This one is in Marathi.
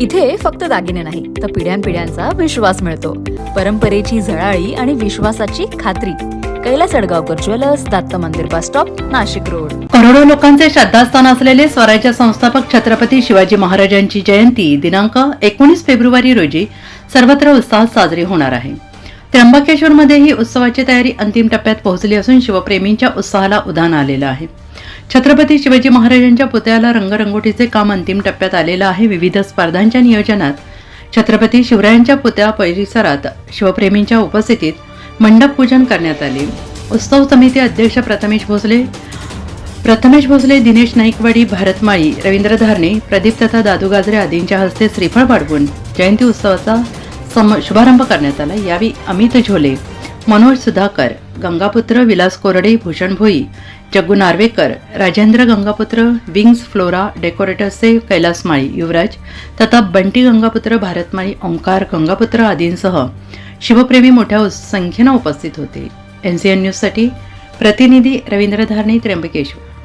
इथे फक्त दागिने नाही तर पिढ्यानपिढ्यांचा विश्वास मिळतो. परंपरेची झळाळी आणि विश्वासाची खात्री. कैलास अडगावकर ज्वेलर्स दत्त मंदिर बस स्टॉप नाशिक रोड. करोडो लोकांचे श्रद्धास्थान असलेले स्वराज्य संस्थापक छत्रपती शिवाजी महाराजांची जयंती दिनांक एकोणीस फेब्रुवारी रोजी सर्वत्र उत्साहात साजरी होणार आहे. त्र्यंबकेश्वरमध्येही उत्सवाची तयारी अंतिम टप्प्यात पोहोचली असून शिवप्रेमींच्या उत्साहाला उधाण आलेलं आहे. छत्रपती शिवाजी महाराजांच्या पुतळ्याला रंगरंगोटीचे काम अंतिम टप्प्यात आलेलं आहे. विविध स्पर्धांच्या नियोजनात छत्रपती शिवरायांच्या पुतळा परिसरात शिवप्रेमींच्या उपस्थितीत मंडप पूजन करण्यात आले. उत्सव समिती अध्यक्ष प्रथमेश भोसले प्रथमेश भोसले दिनेश नाईकवाडी भारतमाळी रवींद्र धारणे प्रदीप तथा दादू गाजरे आदींच्या हस्ते श्रीफळ पाडवून जयंती उत्सवाचा सम शुभारंभ करण्यात आला. यावेळी अमित झोले मनोज सुधाकर गंगापुत्र विलास कोरडे भूषण भोई जग्गू नार्वेकर राजेंद्र गंगापुत्र विंग्स फ्लोरा डेकोरेटर्सचे कैलास माळी युवराज तथा बंटी गंगापुत्र भारतमाळी ओंकार गंगापुत्र आदींसह शिवप्रेमी मोठ्या संख्येनं उपस्थित होते. एन सी एन न्यूजसाठी प्रतिनिधी रवींद्र धारणे त्र्यंबकेश्वर.